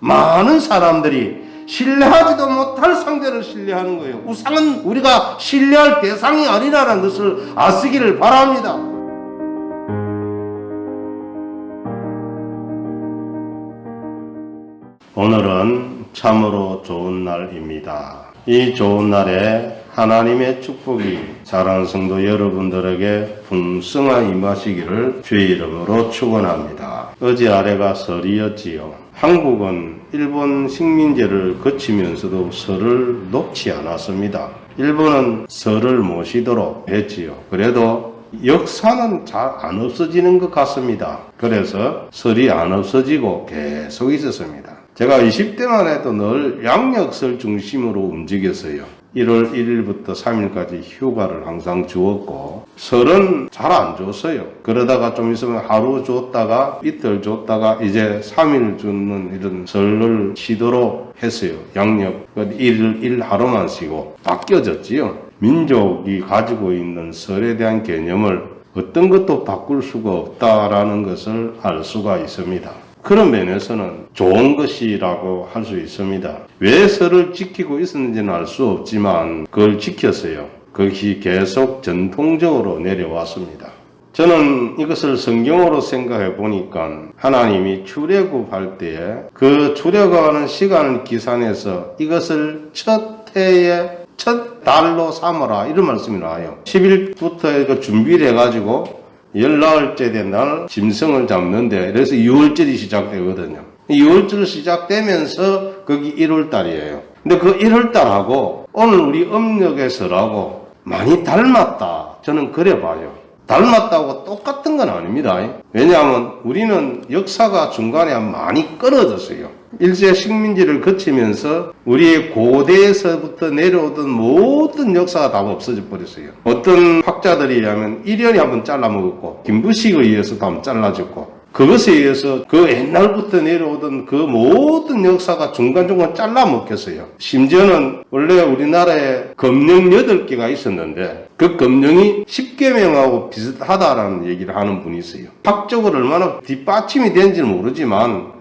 많은 사람들이 신뢰하지도 못할 상대를 신뢰하는 거예요. 우상은 우리가 신뢰할 대상이 아니라는 것을 아시기를 바랍니다. 오늘은 참으로 좋은 날입니다. 이 좋은 날에 하나님의 축복이 사랑하는 성도 여러분들에게 풍성한 임하시기를 주의 이름으로 축원합니다. 어제 아래가 설이었지요. 한국은 일본 식민지를 거치면서도 설을 놓지 않았습니다. 일본은 설을 모시도록 했지요. 그래도 역사는 잘 안 없어지는 것 같습니다. 그래서 설이 안 없어지고 계속 있었습니다. 제가 20대만 해도 늘 양력설 중심으로 움직였어요. 1월 1일부터 3일까지 휴가를 항상 주었고 설은 잘 안 줬어요. 그러다가 좀 있으면 하루 줬다가 이틀 줬다가 이제 3일 주는 이런 설을 쉬도록 했어요. 양력 1일 1 하루만 쉬고 바뀌어졌지요. 민족이 가지고 있는 설에 대한 개념을 어떤 것도 바꿀 수가 없다라는 것을 알 수가 있습니다. 그런 면에서는 좋은 것이라고 할 수 있습니다. 왜 설을 지키고 있었는지는 알 수 없지만 그걸 지켰어요. 그것이 계속 전통적으로 내려왔습니다. 저는 이것을 성경으로 생각해 보니까 하나님이 출애굽할 때에 그 출애굽하는 시간을 기산해서 이것을 첫 해에 첫 달로 삼아라 이런 말씀이 나와요. 10일부터 그 준비를 해가지고 열나흘째 된 날 짐승을 잡는데 그래서 6월절이 시작되거든요. 6월절 시작되면서 거기 1월달이에요. 근데 그 1월달하고 오늘 우리 음력에서라고 많이 닮았다. 저는 그래 봐요. 닮았다고 똑같은 건 아닙니다. 왜냐하면 우리는 역사가 중간에 많이 끊어졌어요. 일제 식민지를 거치면서 우리의 고대에서부터 내려오던 모든 역사가 다 없어져 버렸어요. 어떤 학자들이 의하면 1년에 한 번 잘라먹었고 김부식에 의해서도 한번 잘라졌고 그것에 의해서 그 옛날부터 내려오던 그 모든 역사가 중간중간 잘라먹혔어요. 심지어는 원래 우리나라에 검령 8개가 있었는데 그 검령이 10개명하고 비슷하다라는 얘기를 하는 분이 있어요. 학적으로 얼마나 뒷받침이 되는지는 모르지만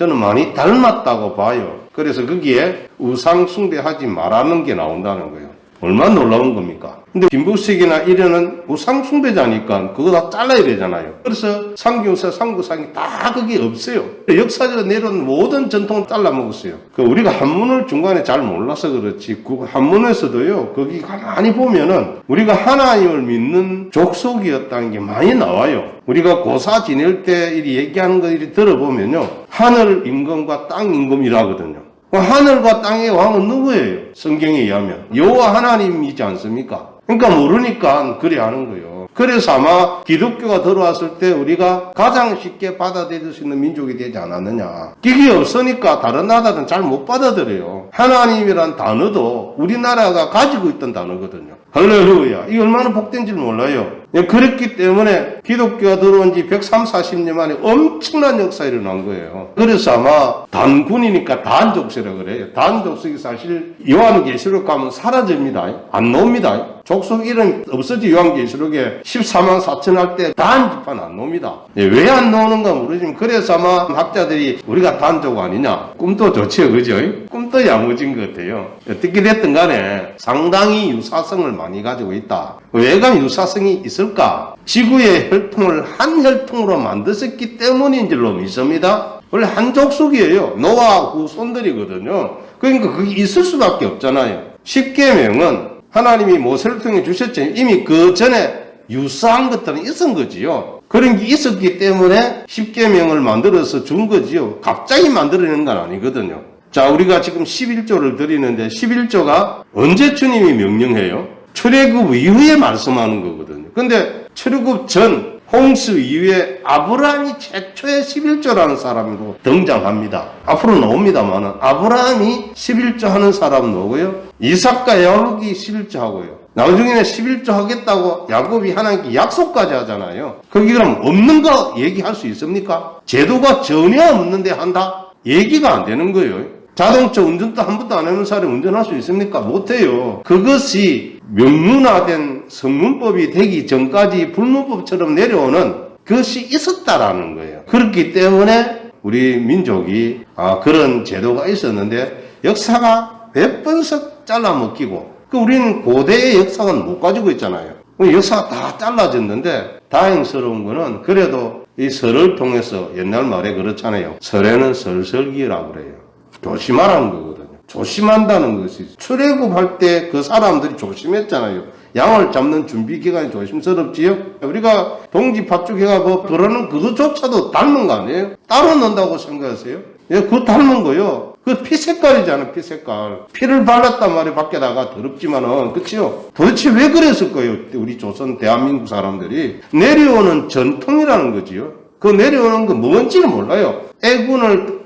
저는 많이 닮았다고 봐요. 그래서 거기에 우상 숭배하지 말라는 게 나온다는 거예요. 얼마나 놀라운 겁니까? 근데 김부식이나 이래는 우상숭배자니까 그거 다 잘라야 되잖아요. 그래서 상교사, 상구상이 다 그게 없어요. 역사적으로 내려온 모든 전통을 잘라먹었어요. 그 우리가 한문을 중간에 잘 몰라서 그렇지 그 한문에서도요. 거기 가만히 보면은 우리가 하나님을 믿는 족속이었다는 게 많이 나와요. 우리가 고사 지낼 때 이리 얘기하는 거 이리 들어보면요. 하늘 임금과 땅 임금이라거든요. 그 하늘과 땅의 왕은 누구예요? 성경에 의하면 여호와 하나님이지 않습니까? 그러니까 모르니까 그래 하는 거예요. 그래서 아마 기독교가 들어왔을 때 우리가 가장 쉽게 받아들일 수 있는 민족이 되지 않았느냐. 그게 없으니까 다른 나라는 잘못 받아들여요. 하나님이란 단어도 우리나라가 가지고 있던 단어거든요. 할렐루야. 이 얼마나 복된 줄 몰라요. 예, 그렇기 때문에 기독교가 들어온 지 130, 40년 만에 엄청난 역사 일어난 거예요. 그래서 아마 단군이니까 단족쇄라 그래요. 단족속이 사실 요한계시록 가면 사라집니다. 안 나옵니다. 족속 이름 없어지 요한계시록에 14만 4천 할 때 단지판 안 나옵니다. 예, 왜안 나오는가 모르지만 그래서 아마 학자들이 우리가 단족 아니냐. 꿈도 좋죠. 그죠? 꿈도 야무진 것 같아요. 어떻게 됐든 간에 상당히 유사성을 많이 가지고 있다. 왜가 유사성이 있을까? 지구의 혈통을 한 혈통으로 만드셨기 때문인 줄로 믿습니다. 원래 한 족속이에요. 노아 후손들이거든요. 그러니까 그게 있을 수밖에 없잖아요. 십계명은 하나님이 모세를 통해 주셨지 이미 그 전에 유사한 것들은 있은 거지요. 그런 게 있었기 때문에 십계명을 만들어서 준 거지요. 갑자기 만들어내는 건 아니거든요. 자, 우리가 지금 11조를 드리는데 11조가 언제 주님이 명령해요? 출애굽 이후에 말씀하는 거거든요. 근데 출애굽 전 홍수 이후에 아브라함이 최초의 11조라는 사람으로 등장합니다. 앞으로 나옵니다만은 아브라함이 11조 하는 사람 누구요? 이삭과 야곱이 11조 하고요. 나중에는 11조 하겠다고 야곱이 하나님께 약속까지 하잖아요. 거기 그럼 없는 거 얘기할 수 있습니까? 제도가 전혀 없는데 한다? 얘기가 안 되는 거예요. 자동차 운전도 한 번도 안 해본 사람이 운전할 수 있습니까? 못해요. 그것이 명문화된 성문법이 되기 전까지 불문법처럼 내려오는 것이 있었다라는 거예요. 그렇기 때문에 우리 민족이 아, 그런 제도가 있었는데 역사가 몇 번씩 잘라 먹히고 그 우리는 고대의 역사는 못 가지고 있잖아요. 그 역사가 다 잘라졌는데 다행스러운 거는 그래도 이 설을 통해서 옛날 말에 그렇잖아요. 설에는 설설기라고 그래요. 조심하라는 거거든요. 조심한다는 것이 출애굽할 때 그 사람들이 조심했잖아요. 양을 잡는 준비 기간이 조심스럽지요. 우리가 동지 팥죽해가 뭐 그러는 그것조차도 닮은 거 아니에요? 따로 넣는다고 생각하세요? 예, 그거 닮은 거요. 그 피 색깔이잖아, 피 색깔. 피를 발랐단 말이 밖에다가 더럽지만은, 그치요? 도대체 왜 그랬을 거예요? 우리 조선 대한민국 사람들이. 내려오는 전통이라는 거지요. 그 내려오는 거 뭔지는 몰라요. 애군을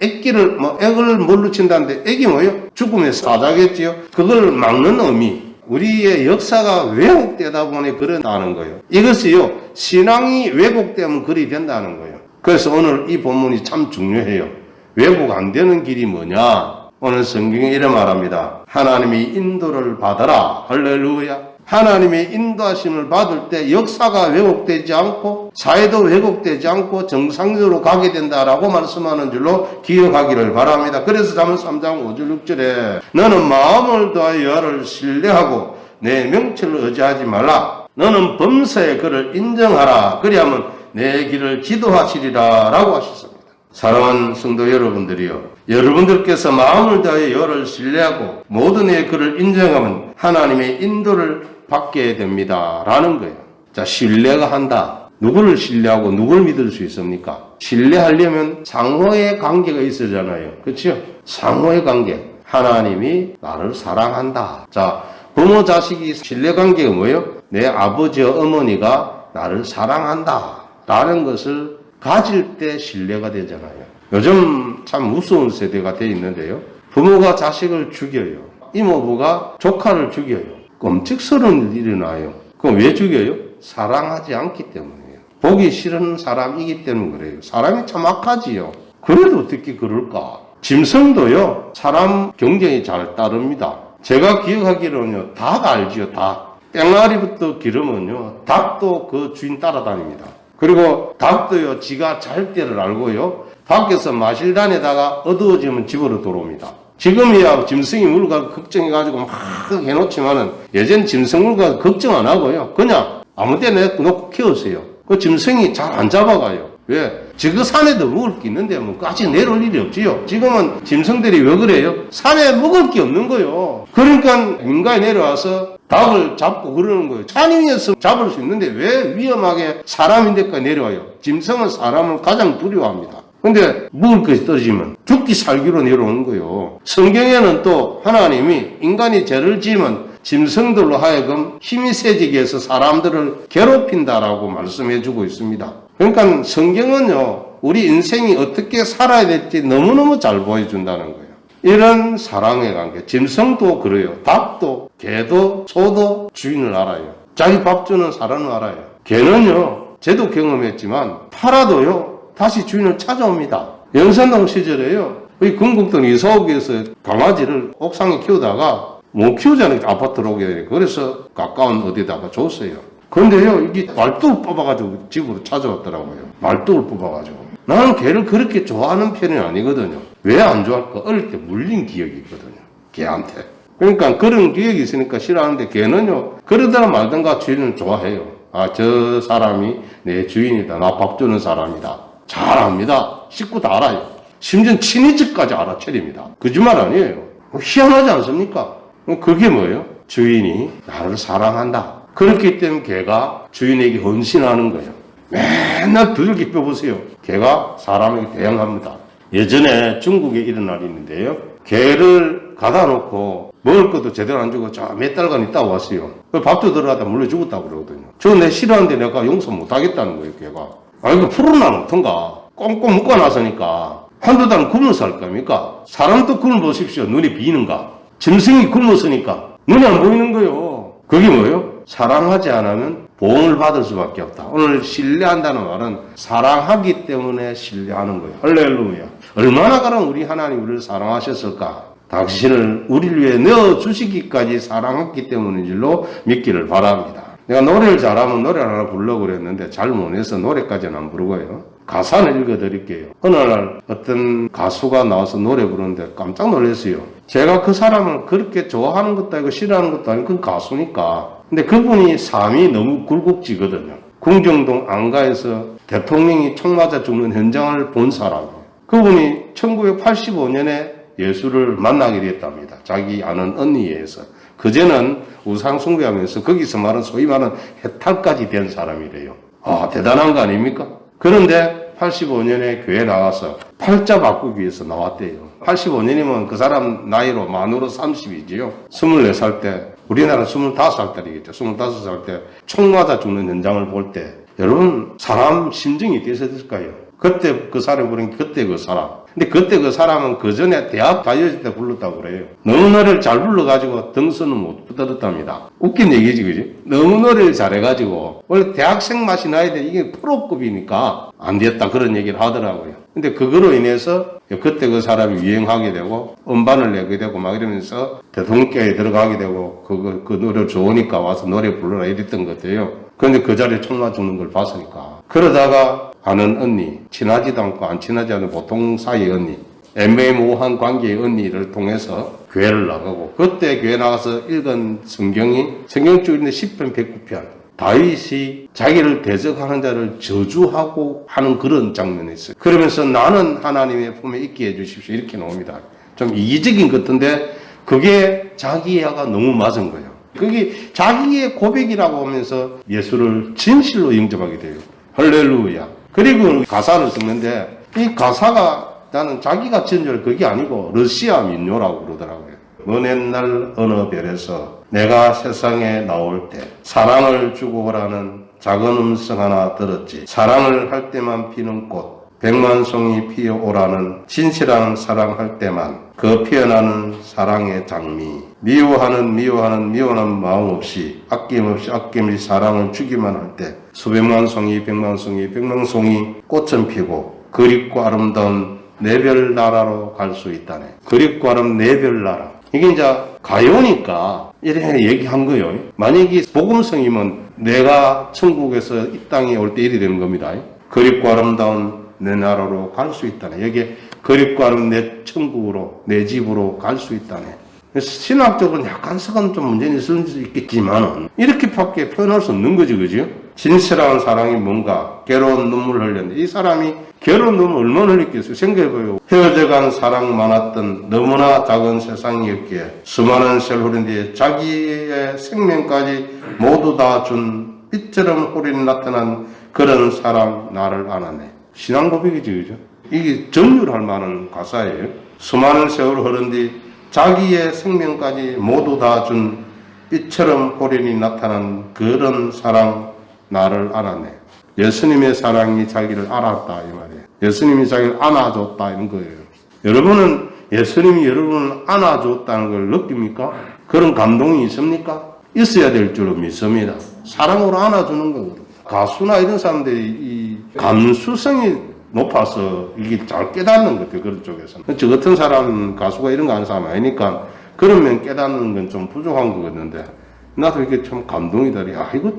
애기를 뭐 애를 뭘로 친다는데 애기 뭐예요? 죽음의 사자겠지요. 그걸 막는 의미. 우리의 역사가 왜곡되다 보니 그런다는 거예요. 이것이요 신앙이 왜곡되면 그리 된다는 거예요. 그래서 오늘 이 본문이 참 중요해요. 왜곡 안 되는 길이 뭐냐? 오늘 성경에 이래 말합니다. 하나님이 인도를 받아라. 할렐루야. 하나님의 인도하심을 받을 때 역사가 왜곡되지 않고 사회도 왜곡되지 않고 정상적으로 가게 된다라고 말씀하는 줄로 기억하기를 바랍니다. 그래서 잠언 3장 5절 6절에 너는 마음을 다하여 여호와를 신뢰하고 내 명철을 의지하지 말라. 너는 범사에 그를 인정하라. 그리하면 내 길을 지도하시리라 라고 하셨습니다. 사랑하는 성도 여러분들이요. 여러분들께서 마음을 다해 여를 신뢰하고 모든 의 그를 인정하면 하나님의 인도를 받게 됩니다. 라는 거예요. 자, 신뢰가 한다. 누구를 신뢰하고 누구를 믿을 수 있습니까? 신뢰하려면 상호의 관계가 있어잖아요. 그렇죠? 상호의 관계. 하나님이 나를 사랑한다. 자, 부모 자식이 신뢰 관계가 뭐예요? 내 아버지와 어머니가 나를 사랑한다. 라는 것을 가질 때 신뢰가 되잖아요. 요즘 참 무서운 세대가 돼 있는데요. 부모가 자식을 죽여요. 이모부가 조카를 죽여요. 끔찍스러운 일이 일어나요. 그럼 왜 죽여요? 사랑하지 않기 때문이에요. 보기 싫은 사람이기 때문에 그래요. 사람이 참 악하지요. 그래도 어떻게 그럴까? 짐승도요, 사람 경쟁이 잘 따릅니다. 제가 기억하기로는요, 닭 알지요, 닭. 땡아리부터 기르면요, 닭도 그 주인 따라다닙니다. 그리고 닭도요, 지가 잘 때를 알고요, 밖에서 마실 다니다가 어두워지면 집으로 들어옵니다. 지금이야 짐승이 물가 걱정해가지고 막 해놓지만은 예전 짐승 물가 걱정 안 하고요. 그냥 아무 데나 놓고 키우세요. 그 짐승이 잘 안 잡아가요. 왜? 지그 산에도 먹을 게 있는데 뭐 아직 내려올 일이 없지요. 지금은 짐승들이 왜 그래요? 산에 먹을 게 없는 거요. 그러니까 인간이 내려와서 닭을 잡고 그러는 거예요. 산 위에서 잡을 수 있는데 왜 위험하게 사람인데까지 내려와요? 짐승은 사람을 가장 두려워합니다. 근데 먹을 것이 떨어지면 죽기 살기로 내려오는 거예요. 성경에는 또 하나님이 인간이 죄를 지으면 짐승들로 하여금 힘이 세지게 해서 사람들을 괴롭힌다라고 말씀해 주고 있습니다. 그러니까 성경은요, 우리 인생이 어떻게 살아야 될지 너무너무 잘 보여준다는 거예요. 이런 사랑의 관계, 짐승도 그래요. 닭도, 개도, 소도 주인을 알아요. 자기 밥 주는 사람을 알아요. 개는요, 저도 경험했지만, 팔아도요, 다시 주인을 찾아옵니다. 영산동 시절에요. 이 건국동 이사옥에서 강아지를 옥상에 키우다가 못 키우잖아요. 아파트로 오게. 그래서 가까운 어디다가 줬어요. 근데요, 이게 말뚝을 뽑아가지고 집으로 찾아왔더라고요. 말뚝을 뽑아가지고. 나는 개를 그렇게 좋아하는 편이 아니거든요. 왜 안 좋아할까? 어릴 때 물린 기억이 있거든요. 개한테. 그러니까 그런 기억이 있으니까 싫어하는데 개는요, 그러다가 말든가 주인을 좋아해요. 아, 저 사람이 내 주인이다. 나 밥 주는 사람이다. 잘 압니다. 식구 다 알아요. 심지어 친이집까지 알아차립니다. 거짓말 아니에요. 희한하지 않습니까? 그게 뭐예요? 주인이 나를 사랑한다. 그렇기 때문에 개가 주인에게 헌신하는 거예요. 맨날 두들겨 펴보세요. 개가 사람에게 대항합니다. 예전에 중국에 일어난 일이 있는데요. 개를 가다 놓고 먹을 것도 제대로 안 주고 저 몇 달간 있다 왔어요. 그 밥도 들어가다 물려 죽었다고 그러거든요. 저 내 싫어하는데 내가 용서 못 하겠다는 거예요, 개가. 아, 이거 풀어놔 놓던가. 꽁꽁 묶어 놨으니까 한두 달은 굶어서 할 겁니까? 사람도 굶어 보십시오. 눈이 비는가? 짐승이 굶었으니까 눈이 안 보이는 거예요. 그게 뭐예요? 사랑하지 않으면 보응을 받을 수밖에 없다. 오늘 신뢰한다는 말은 사랑하기 때문에 신뢰하는 거예요. 할렐루야. 얼마나 그럼 우리 하나님 우리를 사랑하셨을까? 당신을 우리를 위해 내어 주시기까지 사랑했기 때문인 줄로 믿기를 바랍니다. 내가 노래를 잘하면 노래 하나 부르려고 그랬는데 잘 못해서 노래까지는 안 부르고요. 가사를 읽어드릴게요. 어느 날 어떤 가수가 나와서 노래 부르는데 깜짝 놀랐어요. 제가 그 사람을 그렇게 좋아하는 것도 아니고 싫어하는 것도 아니고 그건 가수니까. 근데 그분이 삶이 너무 굴곡지거든요. 궁정동 안가에서 대통령이 총 맞아 죽는 현장을 본 사람이에요. 그분이 1985년에 예수를 만나게 됐답니다. 자기 아는 언니에서. 그제는 우상 숭배하면서 거기서 말은 소위 말하는 해탈까지 된 사람이래요. 아, 대단한 거 아닙니까? 그런데 85년에 교회 나가서 팔자 바꾸기 위해서 나왔대요. 85년이면 그 사람 나이로 만으로 30이지요. 24살 때, 우리나라 25살 때이겠죠. 25살 때 총 맞아 죽는 현장을 볼 때, 여러분, 사람 심정이 어땠을까요? 그때 그 사람 부른 게 그때 그 사람. 근데 그때 그 사람은 그 전에 대학 다녔을 때 불렀다고 그래요. 너무 노래를 잘 불러가지고 등수는 못 붙었답니다. 웃긴 얘기지, 그지? 너무 노래를 잘해가지고, 원래 대학생 맛이 나야 돼. 이게 프로급이니까 안 됐다. 그런 얘기를 하더라고요. 근데 그거로 인해서 그때 그 사람이 유행하게 되고, 음반을 내게 되고, 막 이러면서 대통령께에 들어가게 되고, 그거, 그 노래 좋으니까 와서 노래 불러라 이랬던 것 같아요. 그런데 그 자리에 총맞 죽는 걸 봤으니까. 그러다가 아는 언니, 친하지도 않고 안 친하지 않은 보통 사이의 언니, 애매모호한 관계의 언니를 통해서 교회를 나가고, 그때 교회 나가서 읽은 성경이, 성경 쭉 있는 10편, 109편, 다윗이 자기를 대적하는 자를 저주하고 하는 그런 장면이 있어요. 그러면서 나는 하나님의 품에 있게 해주십시오. 이렇게 나옵니다. 좀 이기적인 것 같은데, 그게 자기야가 너무 맞은 거예요. 그게 자기의 고백이라고 하면서 예수를 진실로 영접하게 돼요. 할렐루야. 그리고 가사를 쓰는데 이 가사가 나는 자기가 지은 줄 그게 아니고 러시아 민요라고 그러더라고요. 먼 옛날 어느 별에서 내가 세상에 나올 때 사랑을 주고 오라는 작은 음성 하나 들었지. 사랑을 할 때만 피는 꽃. 백만송이 피어오라는 진실한 사랑할 때만 그 피어나는 사랑의 장미. 미워하는 미워하는 미워하는 마음 없이 아낌없이 아낌없이 사랑을 주기만 할 때 수백만 송이 백만 송이 백만 송이 꽃은 피고 그립고 아름다운 내별 나라로 갈 수 있다네. 그립고 아름 내별 나라. 이게 이제 가요니까 이래 얘기한 거예요. 만약에 복음성이면 내가 천국에서 이 땅에 올 때 이래 되는 겁니다. 그립고 아름다운 내 나라로 갈 수 있다네. 여기에 그립고 하는 내 천국으로, 내 집으로 갈 수 있다네. 신학적으로는 약간 썩은 좀 문제는 있을 수 있겠지만은, 이렇게밖에 표현할 수 없는 거지, 그죠? 진실한 사랑이 뭔가, 괴로운 눈물을 흘렸는데, 이 사람이 괴로운 눈물 얼마나 흘렸겠어요? 생각해봐요. 헤어져간 사랑 많았던 너무나 작은 세상이었기에, 수많은 세월 뒤에 자기의 생명까지 모두 다 준 빛처럼 호린 나타난 그런 사람 나를 안았네. 신앙 고백이지, 그죠? 이게 정률할 만한 가사예요. 수많은 세월 흐른 뒤 자기의 생명까지 모두 다 준 빛처럼 호련히 나타난 그런 사랑 나를 알았네. 예수님의 사랑이 자기를 알았다 이 말이에요. 예수님이 자기를 안아줬다 이런 거예요. 여러분은 예수님이 여러분을 안아줬다는 걸 느낍니까? 그런 감동이 있습니까? 있어야 될 줄로 믿습니다. 사랑으로 안아주는 거거든요. 가수나 이런 사람들이 이 감수성이 높아서 이게 잘 깨닫는 것 같아요. 그런 쪽에서는. 저 같은 사람, 가수가 이런 거 하는 사람 아니니까 그러면 깨닫는 건 좀 부족한 거겠는데 나도 이게 참 감동이다. 아, 이거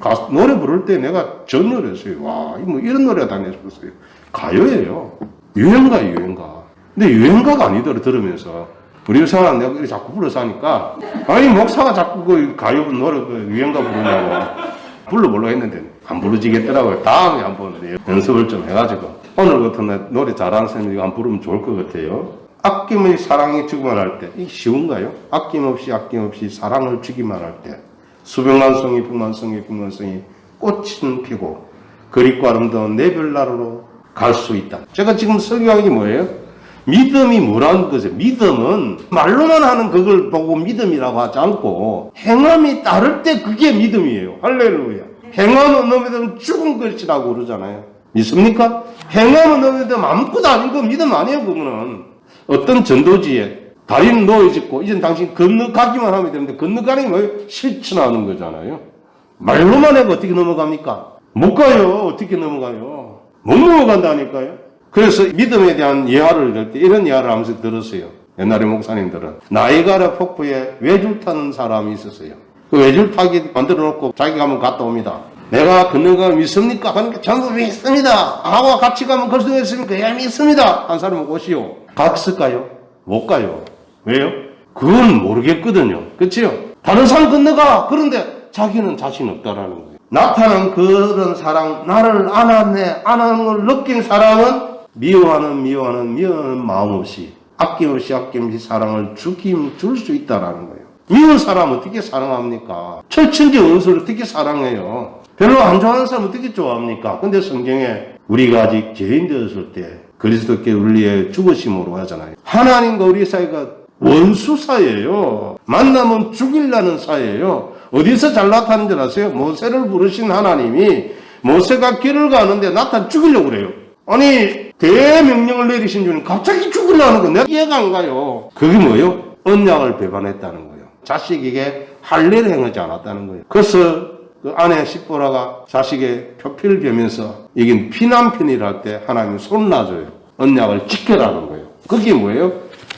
가수, 노래 부를 때 내가 전혀를 했어요. 와, 뭐 이런 노래가 다녔었어요. 가요예요. 유행가, 유행가. 근데 유행가가 아니더라, 들으면서. 우리 사람 내가 자꾸 불러서 하니까 아니, 목사가 자꾸 그 가요 노래 그 유행가 부르냐고. 불러보려고 했는데 안 부르지겠더라고요. 다음에 한번 연습을 좀 해가지고 오늘 같은 날 노래 잘하는 사람이 이거 안 부르면 좋을 것 같아요. 아낌의 사랑이 주기만 할 때, 이게 쉬운가요? 아낌없이 아낌없이 사랑을 주기만 할 때, 송이, 백만 송이 꽃은 피고 그립고 아름다운 내별 나라로 갈 수 있다. 제가 지금 설교한 게 뭐예요? 믿음이 뭐라는 거죠? 믿음은 말로만 하는 그걸 보고 믿음이라고 하지 않고 행함이 따를 때 그게 믿음이에요. 할렐루야. 행함은 너희들은 죽은 것이라고 그러잖아요. 믿습니까? 행함은 너희들 아무것도 아닌 거 믿음 아니에요, 그거는. 어떤 전도지에 다리는 놓여짓고 이제 당신 건너가기만 하면 되는데 건너가는 게 뭐예요? 실천하는 거잖아요. 말로만 해도 어떻게 넘어갑니까? 못 가요. 어떻게 넘어가요? 못 넘어간다니까요. 그래서 믿음에 대한 예화를 들때 이런 예화를 하면서 들었어요. 옛날에 목사님들은 나이가라 폭포에 외줄 타는 사람이 있었어요. 그 외줄 타기 만들어 놓고 자기가 한번 갔다 옵니다. 내가 믿습니까? 하는 게 전부 믿습니다. 하고 같이 가면 걸수 있습니까? 예, 믿습니다. 한 사람은 오시오. 갔을까요? 못 가요. 왜요? 그건 모르겠거든요. 그치요? 다른 사람 건너가. 그런데 자기는 자신 없다라는 거예요. 나타난 그런 사랑, 나를 안았네, 안하는 걸 느낀 사람은 미워하는, 미워하는, 미워하는 마음 없이, 아낌없이, 아낌없이 사랑을 주긴 줄수 있다라는 거예요. 미운 사람 어떻게 사랑합니까? 철천지 원수를 어떻게 사랑해요? 별로 안 좋아하는 사람 어떻게 좋아합니까? 근데 성경에 우리가 아직 죄인 되었을 때 그리스도께 우리의 죽으심으로 하잖아요. 하나님과 우리 사이가 원수 사이예요. 만나면 죽일라는 사이예요. 어디서 잘 나타난 줄 아세요? 모세를 부르신 하나님이 모세가 길을 가는데 나타 죽이려고 그래요. 아니 대명령을 내리신 주님 갑자기 죽으려는 거 내가 이해가 안 가요. 그게 뭐예요? 언약을 배반했다는 거예요. 자식에게 할례를 행하지 않았다는 거예요. 그래서 그 아내 십보라가 자식의 표피를 베면서 이긴 피난편이라 할 때 하나님이 손 놔줘요. 언약을 지켜라는 거예요. 그게 뭐예요?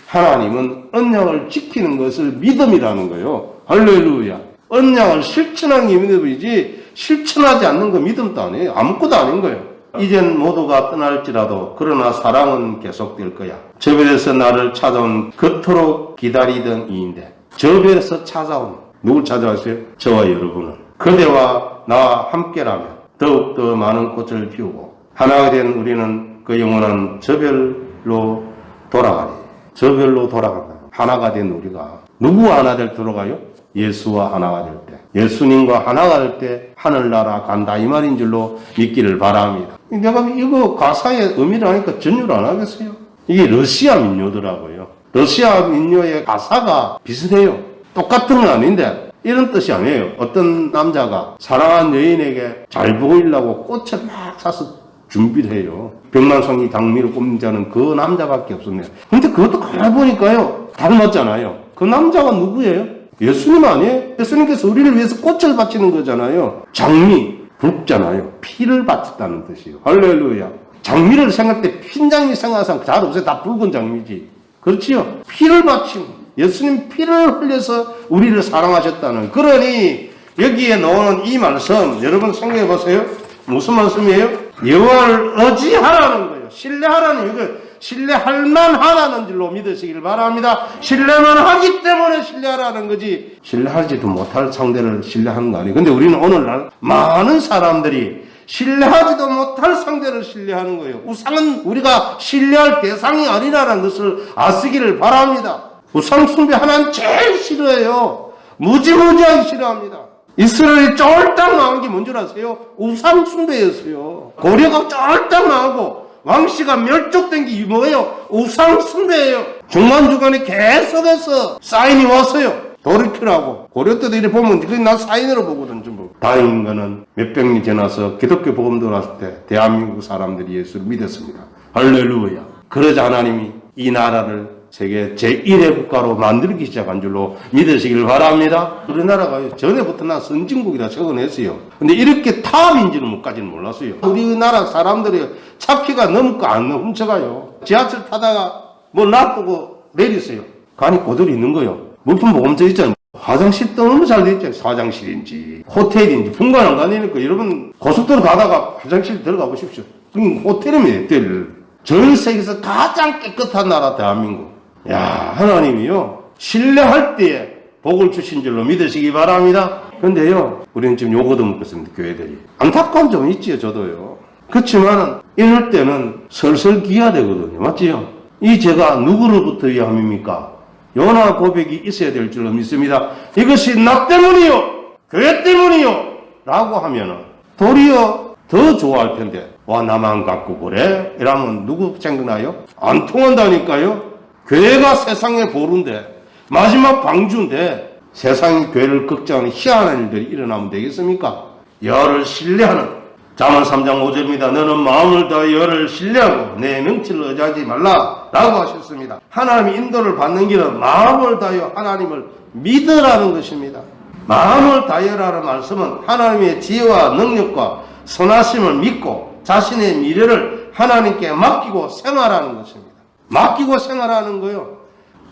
하나님은 언약을 지키는 것을 믿음이라는 거예요. 할렐루야. 언약을 실천하는 게 믿음이지 실천하지 않는 거 믿음도 아니에요. 아무것도 아닌 거예요. 이젠 모두가 떠날지라도 그러나 사랑은 계속될 거야. 저 별에서 나를 찾아온 그토록 기다리던 이인데 저 별에서 찾아온 누굴 찾아왔어요? 저와 여러분은 그대와 나와 함께라면 더욱더 많은 꽃을 피우고 하나가 된 우리는 그 영원한 저 별로 돌아가리. 저 별로 돌아간다. 하나가 된 우리가 누구와 하나 될 들어가요? 예수와 하나가 될 때. 예수님과 하나가 될 때 하늘나라 간다 이 말인 줄로 믿기를 바랍니다. 내가 이거 가사의 의미를 하니까 전율 안 하겠어요? 이게 러시아 민요더라고요. 러시아 민요의 가사가 비슷해요. 똑같은 건 아닌데 이런 뜻이 아니에요. 어떤 남자가 사랑한 여인에게 잘 보이려고 꽃을 막 사서 준비를 해요. 백만송이 당미를 꼽는 자는 그 남자밖에 없었네요. 근데 그것도 가만히 보니까요. 닮았잖아요. 그 남자가 누구예요? 예수님 아니에요? 예수님께서 우리를 위해서 꽃을 바치는 거잖아요. 장미, 붉잖아요. 피를 바쳤다는 뜻이에요. 할렐루야. 장미를 생각할 때 핀장미 생각하면 잘 없어요. 다 붉은 장미지. 그렇지요? 피를 바치고 예수님 피를 흘려서 우리를 사랑하셨다는 그러니 여기에 나오는 이 말씀 여러분 생각해 보세요. 무슨 말씀이에요? 여호와를 의지하라는 거예요. 신뢰하라는 이거 신뢰할 만하다는 줄로 믿으시길 바랍니다. 신뢰만 하기 때문에 신뢰하라는 거지. 신뢰하지도 못할 상대를 신뢰하는 거 아니에요. 근데 우리는 오늘날 많은 사람들이 신뢰하지도 못할 상대를 신뢰하는 거예요. 우상은 우리가 신뢰할 대상이 아니라는 것을 아시기를 바랍니다. 우상 숭배 하나는 제일 싫어해요. 무지무지하게 싫어합니다. 이스라엘이 쫄딱 망한 게 뭔지 아세요? 우상 숭배였어요. 고려가 쫄딱 망하고 왕씨가 멸족된 게 뭐예요? 우상 숭배예요. 중만주간에 계속해서 사인이 왔어요. 돌이키라고. 고려 때도 이렇게 보면 그게 난 사인으로 보거든, 전부. 다행인 거는 몇백 년 지나서 기독교 복음 들어왔을 때 대한민국 사람들이 예수를 믿었습니다. 할렐루야. 그러자 하나님이 이 나라를 세계 제1의 국가로 만들기 시작한 줄로 믿으시길 바랍니다. 우리나라가 전에부터 나 선진국이라 적어냈어요. 근데 이렇게 탑인지는 못까지는 몰랐어요. 우리나라 사람들이 차키가 넘고 안 훔쳐가요. 지하철 타다가 뭐 놔두고 내리세요. 간이 그대로 있는 거요. 물품 보험처 있잖아요. 화장실 너무 잘돼 있잖아요. 화장실인지, 호텔인지, 분간 안 가니까 여러분 고속도로 가다가 화장실 들어가 보십시오. 그럼 호텔이면 호텔. 전 세계에서 가장 깨끗한 나라 대한민국. 야, 하나님이요. 신뢰할 때에 복을 주신 줄로 믿으시기 바랍니다. 근데요, 우리는 지금 요거도 묻고 있습니다, 교회들이. 안타까운 점이 있지요, 저도요. 그렇지만은, 이럴 때는 설설 기야 되거든요. 맞지요? 이 죄가 누구로부터 위함입니까? 요나 고백이 있어야 될 줄로 믿습니다. 이것이 나 때문이요! 교회 때문이요! 라고 하면은, 도리어 더 좋아할 텐데, 와, 나만 갖고 그래? 이러면 누구 생각나요? 안 통한다니까요? 교회가 세상의 보루인데, 마지막 방주인데, 세상이 교회를 걱정하는 희한한 일들이 일어나면 되겠습니까? 여를 신뢰하는, 자문 3장 5절입니다. 너는 마음을 다해 여를 신뢰하고 내 명치를 의지하지 말라. 라고 하셨습니다. 하나님의 인도를 받는 길은 마음을 다하여 하나님을 믿으라는 것입니다. 마음을 다하여라는 말씀은 하나님의 지혜와 능력과 선하심을 믿고 자신의 미래를 하나님께 맡기고 생활하는 것입니다. 맡기고 생활하는 거요.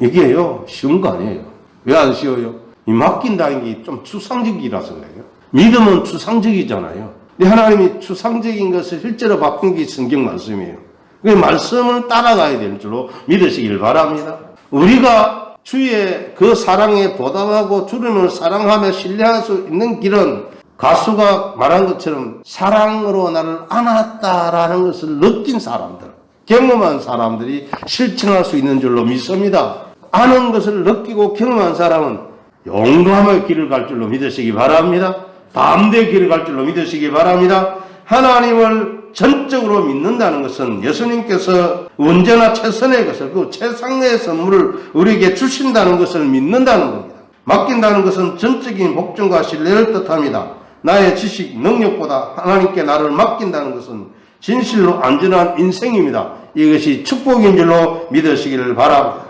이게요, 쉬운 거 아니에요. 왜 안 쉬워요? 이 맡긴다는 게 좀 추상적이라서 그래요. 믿음은 추상적이잖아요. 근데 하나님이 추상적인 것을 실제로 바꾼 게 성경 말씀이에요. 그 말씀을 따라가야 될 줄로 믿으시길 바랍니다. 우리가 주의 그 사랑에 보답하고 주님을 사랑하며 신뢰할 수 있는 길은 가수가 말한 것처럼 사랑으로 나를 안았다라는 것을 느낀 사람들, 경험한 사람들이 실천할 수 있는 줄로 믿습니다. 아는 것을 느끼고 경험한 사람은 용감하게 길을 갈 줄로 믿으시기 바랍니다. 담대 길을 갈 줄로 믿으시기 바랍니다. 하나님을 전적으로 믿는다는 것은 예수님께서 언제나 최선의 것을 그 최상의 선물을 우리에게 주신다는 것을 믿는다는 겁니다. 맡긴다는 것은 전적인 복종과 신뢰를 뜻합니다. 나의 지식, 능력보다 하나님께 나를 맡긴다는 것은 진실로 안전한 인생입니다. 이것이 축복인 줄로 믿으시기를 바랍니다.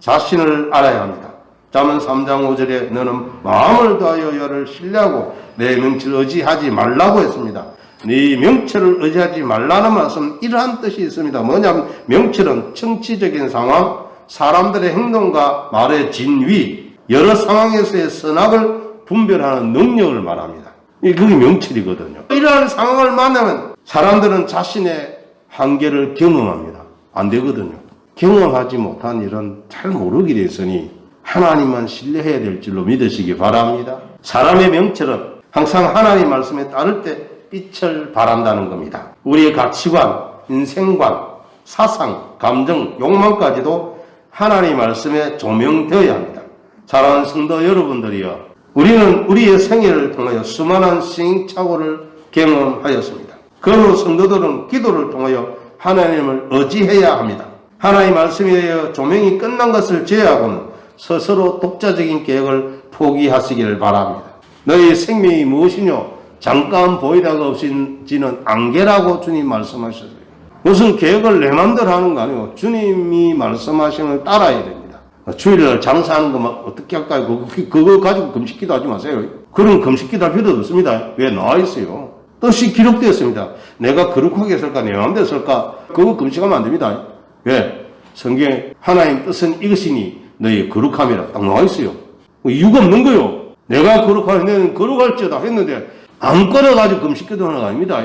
자신을 알아야 합니다. 잠언 3장 5절에 너는 마음을 다하여 여를 신뢰하고 내 명치를 의지하지 말라고 했습니다. 네 명철을 의지하지 말라는 말씀 이러한 뜻이 있습니다. 뭐냐면 명철은 정치적인 상황, 사람들의 행동과 말의 진위, 여러 상황에서의 선악을 분별하는 능력을 말합니다. 이 그게 명철이거든요. 이러한 상황을 만나면 사람들은 자신의 한계를 경험합니다. 안 되거든요. 경험하지 못한 일은 잘 모르게 됐으니 하나님만 신뢰해야 될 줄로 믿으시기 바랍니다. 사람의 명철은 항상 하나님 말씀에 따를 때 빛을 발한다는 겁니다. 우리의 가치관, 인생관, 사상, 감정, 욕망까지도 하나님 말씀에 조명되어야 합니다. 사랑하는 성도 여러분들이여, 우리는 우리의 생애를 통하여 수많은 시행착오를 경험하였습니다. 그러므로 성도들은 기도를 통하여 하나님을 의지해야 합니다. 하나님 말씀에 의해 조명이 끝난 것을 제외하고는 스스로 독자적인 계획을 포기하시기를 바랍니다. 너희 생명이 무엇이뇨? 잠깐 보이다가 없어지는 안개라고 주님 말씀하셨어요. 무슨 계획을 내 맘대로 하는 거 아니고 주님이 말씀하신 걸 따라야 됩니다. 주일날 장사하는 것만 어떻게 할까요? 그거, 그거 가지고 금식기도 하지 마세요. 그런 금식기도 할 필요도 없습니다. 왜 나와 있어요? 뜻이 기록되었습니다. 내가 거룩하게 쓸까? 내 마음대로 쓸까? 그거 금식하면 안 됩니다. 왜? 성경에 하나님 뜻은 이것이니 너희 거룩함이라 딱 나와 있어요. 이유가 없는 거요. 내가 거룩하면 너는 거룩할지어다 했는데 안 끌어가지고 금식기도 하는 거 아닙니다.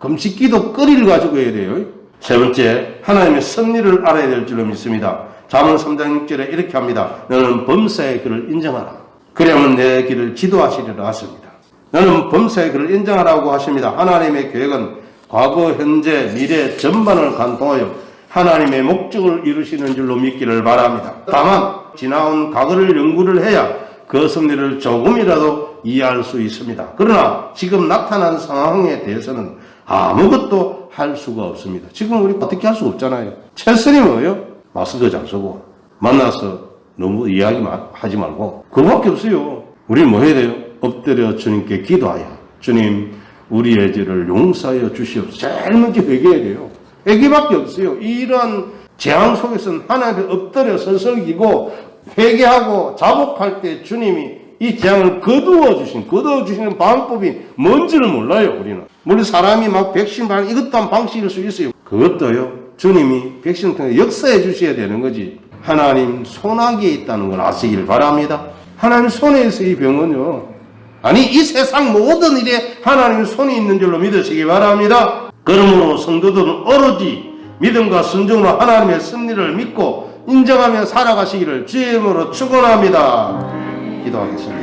금식기도 끓이를 가지고 해야 돼요. 세 번째, 하나님의 섭리를 알아야 될 줄로 믿습니다. 잠언 3장 6절에 이렇게 합니다. 너는 범사의 길을 인정하라. 그러면 내 길을 지도하시리라 하십니다. 너는 범사의 길을 인정하라고 하십니다. 하나님의 계획은 과거, 현재, 미래 전반을 간통하여 하나님의 목적을 이루시는 줄로 믿기를 바랍니다. 다만 지나온 과거를 연구를 해야 그 섭리를 조금이라도 이해할 수 있습니다. 그러나 지금 나타난 상황에 대해서는 아무것도 할 수가 없습니다. 지금 우리 어떻게 할수 없잖아요. 최선이 뭐예요? 마스크 잘 쓰고 만나서 너무 이야기 하지 말고 그거밖에 없어요. 우리 뭐 해야 돼요? 엎드려 주님께 기도하여 주님 우리의 죄를 용서하여 주시옵소서. 제일 먼저 회개해야 돼요. 회개밖에 없어요. 이런 재앙 속에서는 하나님께 엎드려 서성이고 회개하고 자복할 때 주님이 이 재앙을 거두어 주신, 거두어 주시는 방법이 뭔지를 몰라요, 우리는. 물론 사람이 막 백신 반, 이것도 한 방식일 수 있어요. 그것도요, 주님이 백신을 통해 역사해 주셔야 되는 거지. 하나님 손아귀에 있다는 걸 아시길 바랍니다. 하나님 손에 있어, 이 병은요. 아니, 이 세상 모든 일에 하나님 손이 있는 줄로 믿으시기 바랍니다. 그러므로 성도들은 오로지 믿음과 순종으로 하나님의 섭리를 믿고 인정하며 살아가시기를 주의 이름으로 축원합니다. 기도하겠습니다.